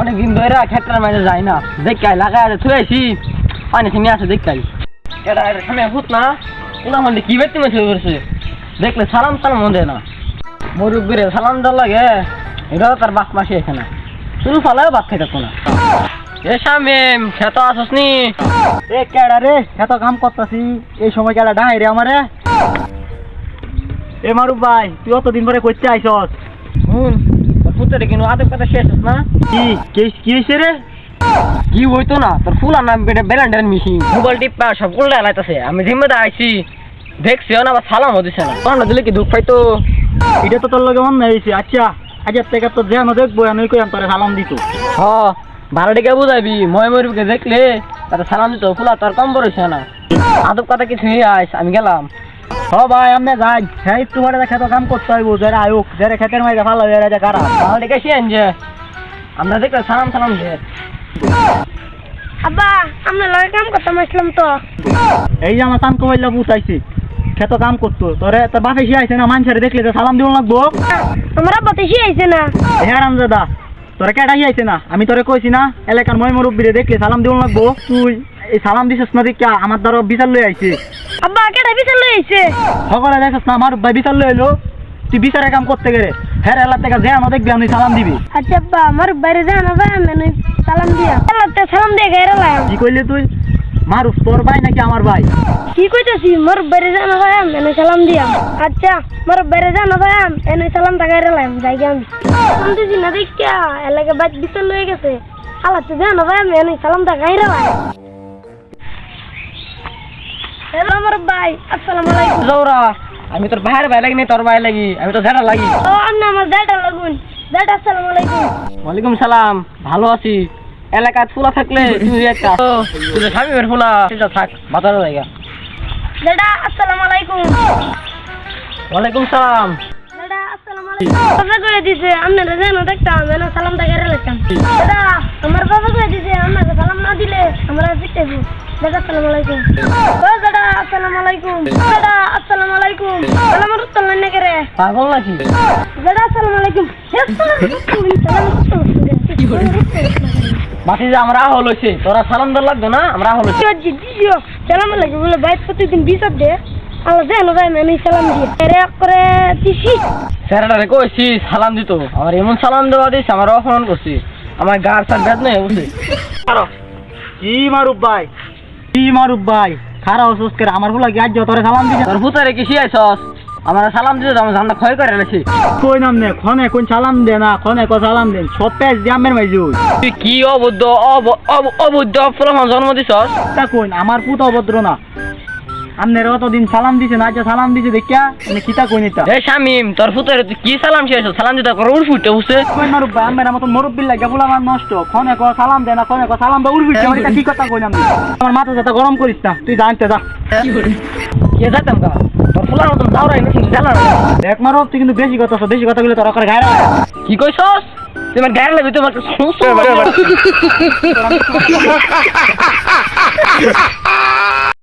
অনেকদিন ধরে ক্ষেত্রের মাঝে যাই না। দেখাই, লাগাই আছে আইছি। পানি ছিনি আছে, দেখাই। এটা এটা সামনে ভূত না? ওনা মধ্যে কি ব্যক্তি মেসে করছে দেখলে সালাম সালাম মনে না। মুরব্বীরে সালাম দেওয়ার লাগে। এটাও তার বাপ মাসি এখানে। শুধু ফালায় বাপ খাইতে না। এ শামিম, খেত আসস নি? এ কেডা রে, এত কাম করতাছি। এই সময় কেডা ডাই রে আমারে? এ মারুফ ভাই, তুই অতদিন পরে করতে আইসস। হুম। পুত্রে কিন্তু আদব কথা শেষ হস না। কি কি- কি হয়েছে রে? কি হইতো না? তোর ফুল আনাম বেটা বেলান্ডার মিশি মোবাইল টিপা সব উল্টা লাইতাছে আমি জিম্মেদা আইছি দেখছি না আবার সালামও দিছে না। দিলে কি দুঃখ পাইতো? এটা তো তোর লগে অন্য হয়েছে আচ্ছা আজের থেকে তো যেন দেখব আমি কই তোরে সালাম দিত। হ ভালো দিকে বুঝাবি। ময় মরিবকে দেখলে তাতে সালাম দিত। ফুলা তোর কম বড়ছে না। আদব কথা কিছু আইস আমি গেলাম। হ ভাই আমি যাই। হ্যাঁ একটু পরে খেতে কাম করতে হইব যারা আয়ুক যারা খেতের মাঝে ভালো যারা যা খারাপ ভালো দিকে শিয়েন যে আমরা দেখলে সালাম সালাম দে আব্বা আমরা কাম করতাম আসলাম তো। এই যে আমার সান কমাইলা বুঝাইছি খেতে কাম করতো। তোরে তোর বাপে সে আইছে না মানুষের দেখলে তো সালাম দিব লাগবো? আমার আব্বা তো আইছে না। হ্যাঁ রামজাদা তোরা কেটাই আইছে না? আমি তোরে কইছি না এলাকার মই মুরব্বীরে দেখলে সালাম দিব লাগবো। তুই এই সালাম দিছিস না দেখিয়া আমার দ্বারা বিচার লই আইছে আব্বা বিচার লই আইছে। সকলে দেখছ না আমার ভাই বিচার লই এলো তুই বিচারে কাম করতে গেলে। হ্যাঁ এলা থেকে যে আমার দেখবি আমি সালাম দিবি। আচ্ছা আব্বা আমার বাইরে যাও না ভাই আমি সালাম দিয়া। আল্লাহতে সালাম দিয়ে গাইরা লাম কি কইলি তুই? মারুফ তোর ভাই নাকি আমার ভাই? কি কইতাছি? মোর বাইরে যাও না ভাই আমি সালাম দিয়া। আচ্ছা মোর বাইরে যাও না ভাই আমি সালাম তা গাইরা লাম যাই আমি। সালাম দিছি না দেখিয়া এলাকা বাদ বিচার লই গেছে। আল্লাহতে যাও না ভাই আমি সালাম তা গাইরা লাম হ্যালো আমার ভাই আসসালামু আলাইকুম। জৌরা আমি তোর ভাইয়ের ভাই লাগি তোর ভাই লাগি আমি তো ঝেড়া লাগি। ও আপনি আমার দাদা লাগুন। দাদা আসসালামু আলাইকুম। ওয়ালাইকুম সালাম ভালো আছি। এলাকায় ফুলা থাকলে তুই একটা তুই তো স্বামীর ফুলা সেটা থাক বাজারে জায়গা দাদা আসসালামু আলাইকুম। ওয়ালাইকুম সালাম। দাদা আসসালামু আলাইকুম। বাবা করে দিছে আপনারা জানো দেখতাম এনে সালাম টাকা রেখেছিলাম দাদা আমার বাবা করে দিছে আপনাকে সালাম না দিলে আমরা জিতেব দাদা আসসালামু আলাইকুম। দাদা আসসালামু আলাইকুম দাদা আসসালামু আলাইকুম সালাম উত্তর না করে পাগল নাকি? দাদা আসসালামু আলাইকুম মাসি আমরা আহল তোরা সালাম দর লাগতো না? আমরা সালাম আলাইকুম। বলে প্রতিদিন বিচার দে। আল্লাহ জানো ভাই আমি সালাম দিয়ে এরে করে দিছি। স্যারেরা কইছি সালাম দিত। আমার এমন সালাম দেওয়া দিস আমার অপমান করছি। আমার গার সার বেদ নেই বুঝলি কি মারুফ ভাই? কি মারুফ ভাই? খারাপ অসুস্থ করে আমার ফুলা কি আজ তোরে সালাম দিছে? তোর ভূতারে কি শিয়াইছস? আমার সালাম দিতে আমার ধান্দা ক্ষয় করে এনেছি। কই নাম নে? খনে কোন সালাম দে না খনে কো সালাম দেন। সব পেজ জামের মাইজু তুই কি অবুদ্ধ অব- অব- অবুদ্ধ ফুলমান জন্ম দিছস? তা কইন আমার পুত অভদ্র না। আমনের অতদিন সালাম দিছে না আজ সালাম দিছে দেখিয়া আমি কিতা কইন এটা এ শামিম তোর ফুতারে কি সালাম শিয়াইছস সালাম দিতে করে উড় ফুটে বুঝছে? কই মারুফ ভাই আমার মতন মুরব্বি লাগে ফুলা আমার নষ্ট। খনে কো সালাম দে না খনে কো সালাম দে উড়বি আমার এটা কি কথা কইন আমি আমার মাথা যাতে গরম করিস না তুই জানতে যা। কে যাইতাম গা? তোর ফুলার মতন দাওরাই নতুন জানা দেখ মারুফ তুই কিন্তু বেশি কথা বেশি কথা বলে তোর করে গায়ে। কি কইছস? তুই আমার গায়ে লাগবি আমার